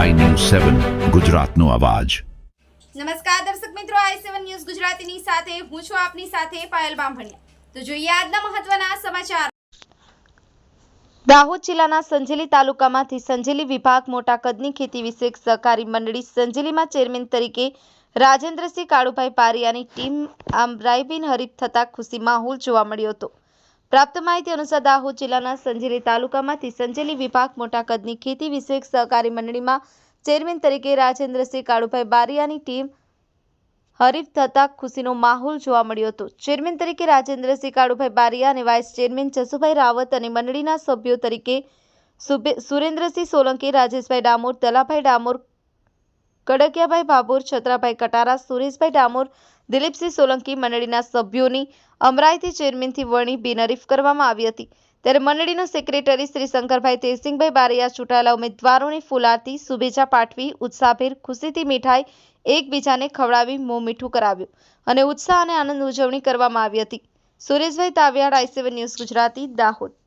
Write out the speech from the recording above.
સેવન ગુજરાતનો અવાજ. નમસ્કાર દર્શક મિત્રો આઈ સેવન ન્યૂઝ ગુજરાતીની સાથે હું છું આપની સાથે પાયલ બામભણિયા. તો જોઈએ આજના મહત્વના સમાચાર. દાહોદ જિલ્લાના સંજેલી તાલુકામાંથી સંજેલી વિભાગ મોટા કદની ખેતી વિશે સહકારી મંડળી સંજેલીમાં ચેરમેન તરીકે રાજેન્દ્રસિંહ કાળુભાઈ પારિયાની ટીમ આમ રાયબિન હરીફ થતા ખુશી માહોલ જોવા મળ્યો હતો. પ્રાપ્ત માહિતી અનુસાર દાહોદ જિલ્લાના સંજેલી તાલુકામાંથી સંજેલી વિભાગ મોટા કદની ખેતી વિષયક સહકારી મંડળીમાં ચેરમેન તરીકે રાજેન્દ્રસિંહ કાળુભાઈ બારિયાની ટીમ હરીફ થતા ખુશીનો માહોલ જોવા મળ્યો હતો. ચેરમેન તરીકે રાજેન્દ્રસિંહ કાળુભાઈ બારિયા અને વાઇસ ચેરમેન જસુભાઈ રાવત અને મંડળીના સભ્યો તરીકે સુરેન્દ્રસિંહ સોલંકી, રાજેશભાઈ ડામોર, દલાભાઈ ડામોર કડકિયાભાઈ ભાભોર, છત્રાભાઈ કટારા, સુરેશભાઈ ડામોર, દિલીપસિંહ સોલંકી મંડળીના સભ્યોની અમરાઈથી ચેરમેનથી વરણી બિનહરીફ કરવામાં આવી હતી. ત્યારે મંડળીનો સેક્રેટરી શ્રી શંકરભાઈ તેજસિંહભાઈ બારૈયા ચૂંટાયેલા ઉમેદવારોની ફૂલારતી, શુભેચ્છા પાઠવી, ઉત્સાહભેર ખુશીથી મીઠાઈ એકબીજાને ખવડાવી મોં મીઠું કરાવ્યું અને ઉત્સાહ અને આનંદ ઉજવણી કરવામાં આવી હતી. Sureshbhai Taviyad I seven news Gujarati, Dahod.